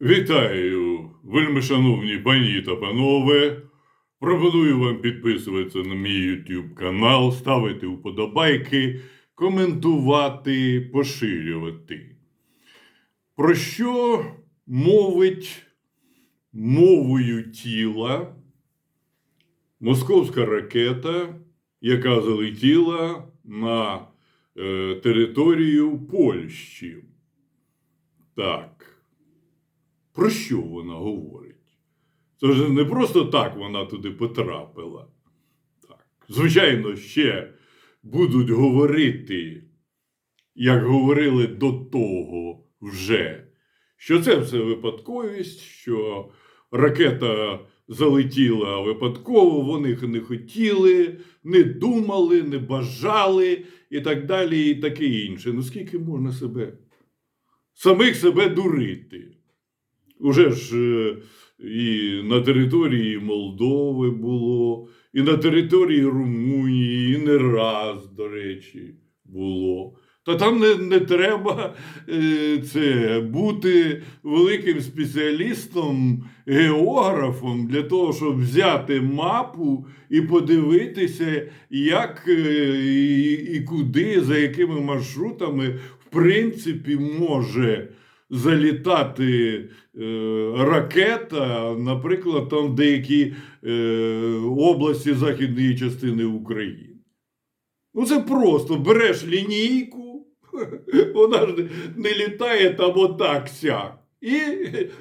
Вітаю, вельми пані та панове. Пропоную вам підписуватися на мій YouTube канал, ставити вподобайки, коментувати, поширювати. Про що мовить мовою тіла московська ракета, яка залетіла на е, територію Польщі? Так. Про що вона говорить? Це ж не просто так вона туди потрапила. Так. Звичайно, ще будуть говорити, як говорили до того вже, що це все випадковість, що ракета залетіла випадково, вони не хотіли, не думали, не бажали і так далі, і таке інше. Ну скільки можна себе, самих себе дурити? Уже ж е, і на території Молдови було, і на території Румунії, і не раз, до речі, було. Та там не, не треба е, це, бути великим спеціалістом, географом для того, щоб взяти мапу і подивитися, як е, і, і куди, за якими маршрутами, в принципі, може залітати е, ракета, наприклад, там в деякі е, області західної частини України. Ну, це просто береш лінійку, вона ж не, літає там отак сяк. І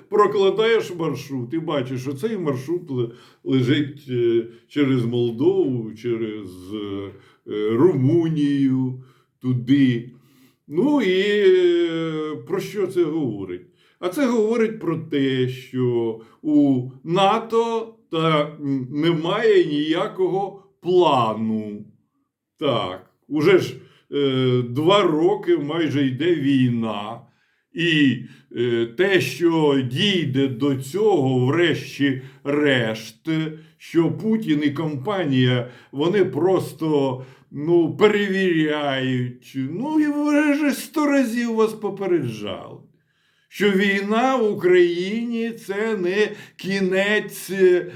прокладаєш маршрут, і бачиш, що цей маршрут лежить е, через Молдову, через е, Румунію, туди. Ну і е, про що це говорить? А це говорить про те, що у НАТО та немає ніякого плану. Так, уже ж е, два роки майже йде війна. І е, те, що дійде до цього, врешті-решт, що Путін і компанія вони просто ну, перевіряють. Ну, і ви ж сто разів вас попереджали. Що війна в Україні це не кінець, е,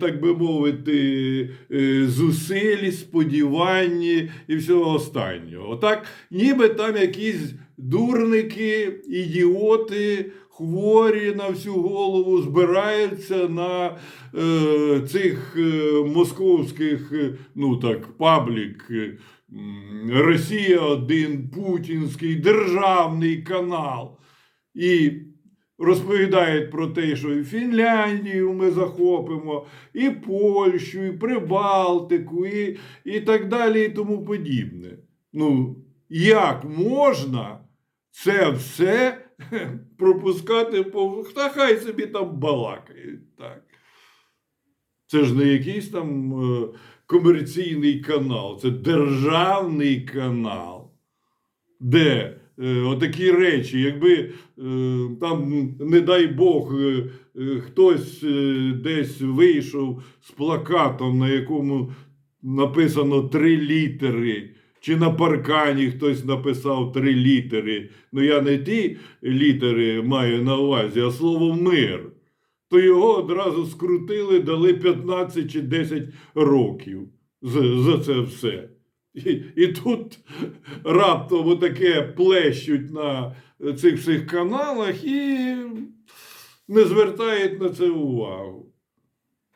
так би мовити, е, зусиль, сподівань і всього останнього. Отак, ніби там якісь дурники, ідіоти, хворі на всю голову збираються на е, цих е, московських, е, ну так, паблік. е, Росія 1 путінський державний канал. І розповідають про те, що і Фінляндію ми захопимо, і Польщу, і Прибалтику, і, і так далі, і тому подібне. Ну, як можна це все пропускати по. Та хай собі там балакають. Так. Це ж не якийсь там е, комерційний канал, це державний канал, де е, отакі речі, якби е, там, не дай Бог, хтось десь вийшов з плакатом, на якому написано три літери. Чи на паркані хтось написав три літери. Ну я не ті літери маю на увазі, а слово мир. То його одразу скрутили, дали 15 чи 10 років за, за це все. І, і тут раптом отаке плещуть на цих всіх каналах і не звертають на це увагу.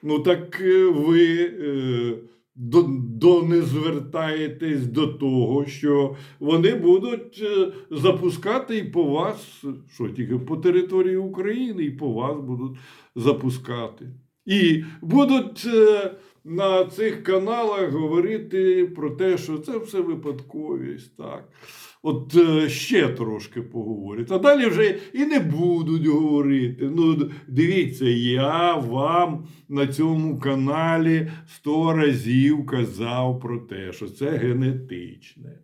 Ну так е, ви е, до, до не звертаєтесь до того, що вони будуть е, запускати і по вас, що тільки по території України, і по вас будуть запускати. І будуть е, на цих каналах говорити про те, що це все випадковість. Так. От е, ще трошки поговорять. А далі вже і не будуть говорити. Ну, дивіться, я вам на цьому каналі сто разів казав про те, що це генетичне.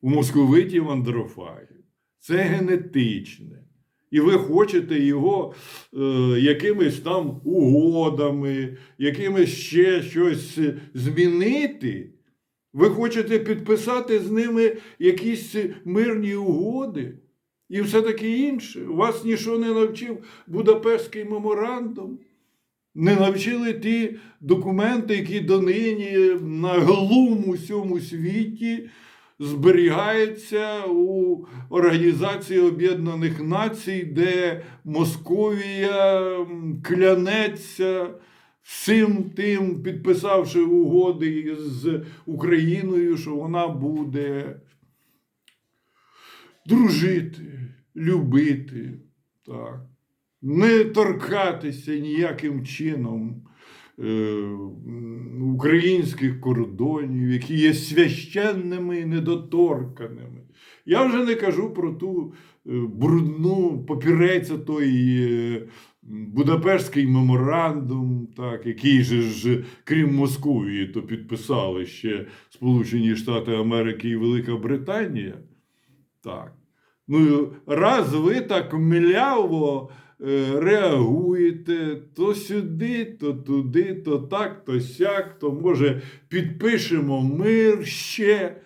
У московитів андрофагів. Це генетичне. І ви хочете його е, якимись там угодами, якимись ще щось змінити. Ви хочете підписати з ними якісь мирні угоди? і все таке інше. Вас нічого не навчив Будапештський меморандум. Не навчили ті документи, які донині на голому всьому світі зберігаються у Організації Об'єднаних Націй, де Московія клянеться всім тим, підписавши угоди з Україною, що вона буде дружити, любити, так, не торкатися ніяким чином українських кордонів, які є священними і недоторканими. Я вже не кажу про ту е, брудну папірець той е, Будапештський меморандум, так, який же ж, крім Московії, то підписали ще Сполучені Штати Америки і Велика Британія. Так. Ну, раз ви так мляво е, реагуєте то сюди, то туди, то так, то сяк, то може підпишемо мир ще.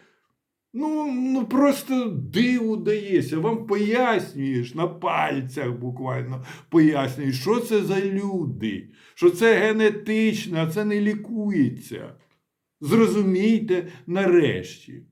Ну, ну просто диву дається. Вам пояснюєш на пальцях буквально пояснюєш, що це за люди, що це генетично, а це не лікується. Зрозумійте нарешті.